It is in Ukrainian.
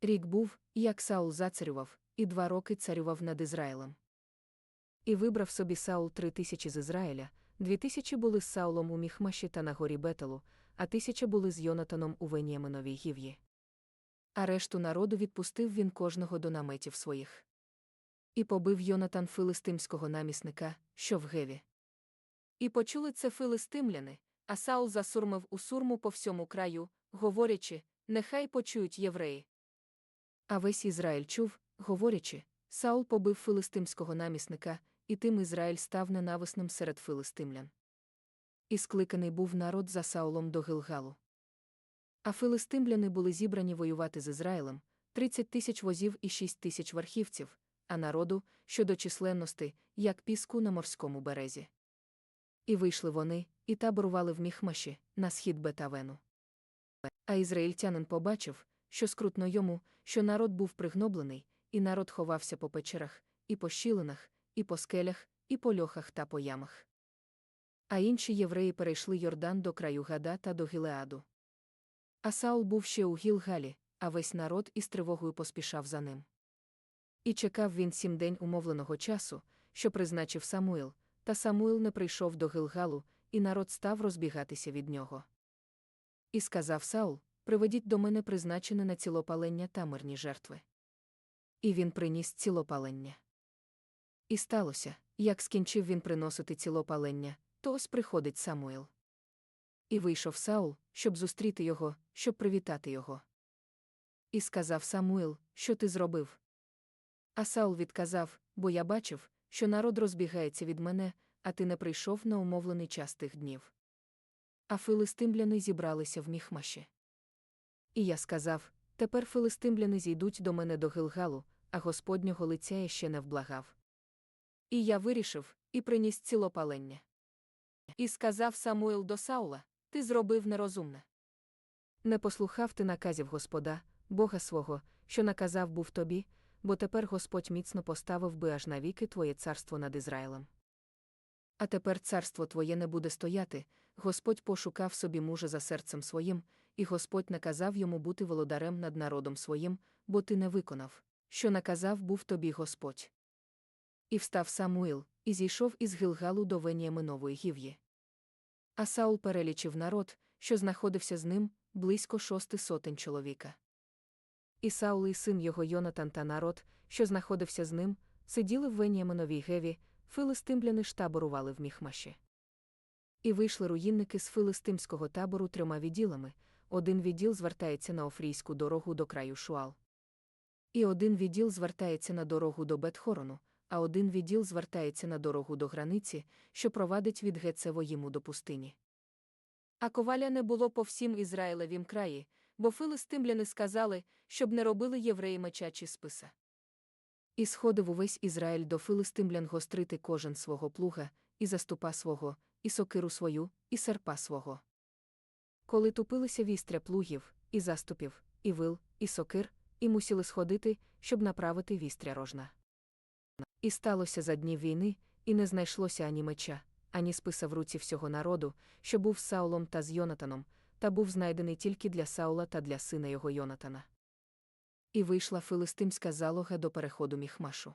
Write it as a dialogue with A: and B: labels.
A: Рік був, як Саул зацарював, і два роки царював над Ізраїлем. І вибрав собі Саул три тисячі з Ізраїля, дві тисячі були з Саулом у Міхмаші та на горі Бетелу, а тисяча були з Йонатаном у Веніаминовій гів'ї. А решту народу відпустив він кожного до наметів своїх. І побив Йонатан филистимського намісника, що в Геві. І почули це филистимляни, а Саул засурмив у сурму по всьому краю, говорячи, нехай почують євреї. А весь Ізраїль чув, говорячи, Саул побив филистимського намісника, і тим Ізраїль став ненависним серед филистимлян. І скликаний був народ за Саулом до Гилгалу. А филистимляни були зібрані воювати з Ізраїлем, 30 тисяч возів і 6 тисяч верхівців, а народу, щодо численності, як піску на морському березі. І вийшли вони, і таборували в Міхмаші, на схід Бетавену. А ізраїльтянин побачив, що скрутно йому, що народ був пригноблений, і народ ховався по печерах, і по щілинах, і по скелях, і по льохах та по ямах. А інші євреї перейшли Йордан до краю Гада та до Гілеаду. А Саул був ще у Гілгалі, а весь народ із тривогою поспішав за ним. І чекав він сім день умовленого часу, що призначив Самуїл, та Самуїл не прийшов до Гилгалу, і народ став розбігатися від нього. І сказав Саул: Приведіть до мене призначене на цілопалення та мирні жертви. І він приніс цілопалення. І сталося, як скінчив він приносити цілопалення, то ось приходить Самуїл. І вийшов Саул, щоб зустріти його, щоб привітати його. І сказав Самуїл, що ти зробив? А Саул відказав, бо я бачив, що народ розбігається від мене, а ти не прийшов на умовлений час тих днів. А филистимляни зібралися в міхмаші. І я сказав: тепер филистимляни зійдуть до мене до Гилгалу, а Господнього лиця я ще не вблагав. І я вирішив, і приніс цілопалення. І сказав Самуїл до Саула: Ти зробив нерозумне. Не послухав ти наказів Господа, Бога свого, що наказав був тобі, бо тепер Господь міцно поставив би аж навіки твоє царство над Ізраїлем. А тепер царство твоє не буде стояти, Господь пошукав собі мужа за серцем своїм, і Господь наказав йому бути володарем над народом своїм, бо ти не виконав, що наказав був тобі Господь. І встав Самуїл, і зійшов із Гилгалу до Веніаминової гів'ї. А Саул перелічив народ, що знаходився з ним, близько шости сотень чоловіка. І Саул і син його Йонатан та народ, що знаходився з ним, сиділи в Веніаминовій геві, филистимляни ж таборували в Міхмаші. І вийшли руїнники з филистимського табору трьома відділами один відділ звертається на Офрійську дорогу до краю Шуал. І один відділ звертається на дорогу до Бетхорону, а один відділ звертається на дорогу до границі, що провадить від Гецевоїму до пустині. А коваля не було по всім Ізраїлевім краї, бо филистимляни сказали, щоб не робили євреї меча чи списа. І сходив увесь Ізраїль до филистимлян гострити кожен свого плуга, і заступа свого, і сокиру свою, і серпа свого. Коли тупилися вістря плугів, і заступів, і вил, і сокир, і мусили сходити, щоб направити вістря рожна. І сталося за днів війни, і не знайшлося ані меча, ані списа в руці всього народу, що був з Саулом та з Йонатаном, та був знайдений тільки для Саула та для сина його Йонатана. І вийшла филистимська залога до переходу Міхмашу.